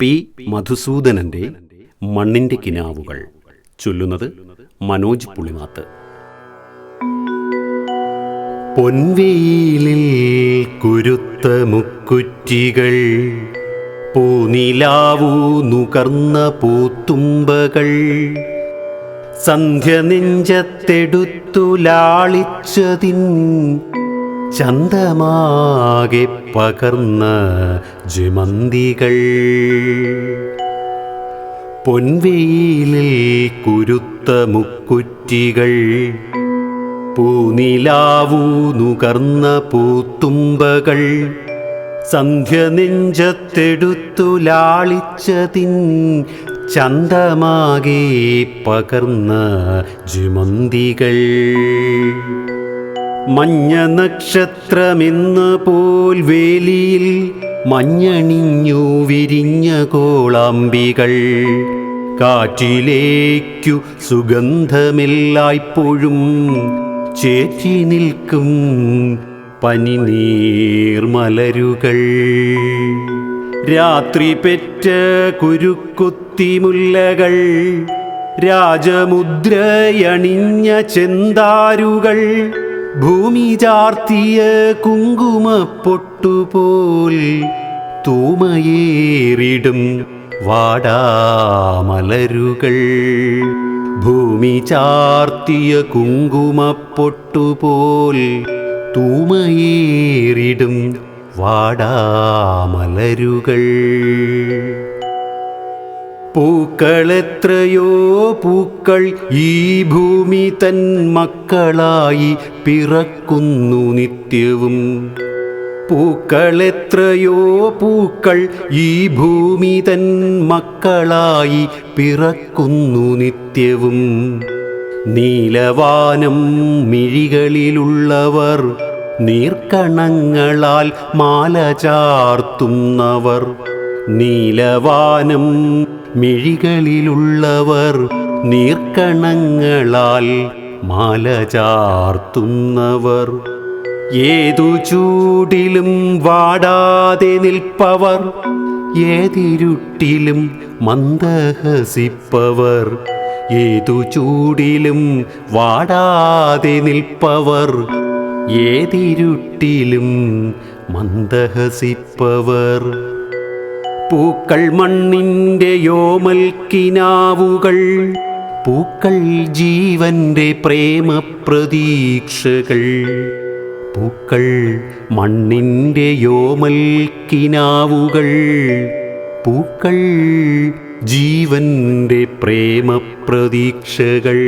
P മധുസൂദനന്റെ മണ്ണിന്റെ കിനാവുകൾ. ചൊല്ലുന്നത് മനോജ് പുളിമാത്ത്. പൊൻവെയിലിൽ കുരുത്ത മുക്കുറ്റികൾ പൂനിലാവൂ നുകർന്ന പൂത്തുമ്പകൾ. സന്ധ്യ നെഞ്ചത്തെടുത്തു ലാളിച്ചതിൻ ചന്തമാകെ പകർന്ന ജമന്തികൾ. പൊൻവെയിലിൽ കുരുത്ത മുക്കുറ്റികൾ. പൂനിലാവൂ നുകർന്ന പൂത്തുമ്പകൾ. സന്ധ്യ നെഞ്ചത്തെടുത്തു ലാളിച്ചതിൻ ചന്തമാകെ പകർന്ന ജുമന്തികൾ. മഞ്ഞ നക്ഷത്രമെന്ന പോൽ വേലിയിൽ മഞ്ഞണിഞ്ഞു വിരിഞ്ഞ കോളാമ്പികൾ. കാറ്റിലേക്കു സുഗന്ധമില്ലായ്പ്പോഴും ചേച്ചി നിൽക്കും പനിനീർമലരുകൾ രാത്രി പെറ്റ കുരുക്കുത്തിമുല്ലകൾ രാജമുദ്രയണിഞ്ഞ ചെന്താരുകൾ ഭൂമി ചാർത്തിയ കുങ്കുമപ്പൊട്ടുപോൽ തൂമയേറിടും വാടാമലരുകൾ. ഭൂമി ചാർത്തിയ കുങ്കുമപ്പൊട്ടുപോൽ തൂമയേറിടും വാടാമലരുകൾ. പൂക്കളെത്രയോ പൂക്കൾ ഈ ഭൂമി തൻ മക്കളായി പിറക്കുന്നു നിത്യവും. പൂക്കളെത്രയോ പൂക്കൾ ഈ ഭൂമി തൻ മക്കളായി പിറക്കുന്നു നിത്യവും. നീലവാനം മിഴികളിലുള്ളവർ നീർക്കണങ്ങളാൽ മാല ചാർത്തുന്നവർ. നീലവാനം മിഴികളിലുള്ളവർ നീർക്കണങ്ങളാൽ മാല ചാർത്തുന്നവർ. ഏതു ചൂടിലും വാടാതെ നിൽപ്പവർ. ഏതിരുട്ടിലും മന്ദഹസിപ്പവർ. ഏതു ചൂടിലും വാടാതെ നിൽപ്പവർ. ഏതിരുട്ടിലും മന്ദഹസിപ്പവർ. പൂക്കൾ മണ്ണിന്റെ യോമൽക്കിനാവുകൾ പൂക്കൾ ജീവന്റെ പ്രേമപ്രതീക്ഷകൾ. പൂക്കൾ മണ്ണിന്റെ യോമൽക്കിനാവുകൾ പൂക്കൾ ജീവന്റെ പ്രേമപ്രതീക്ഷകൾ.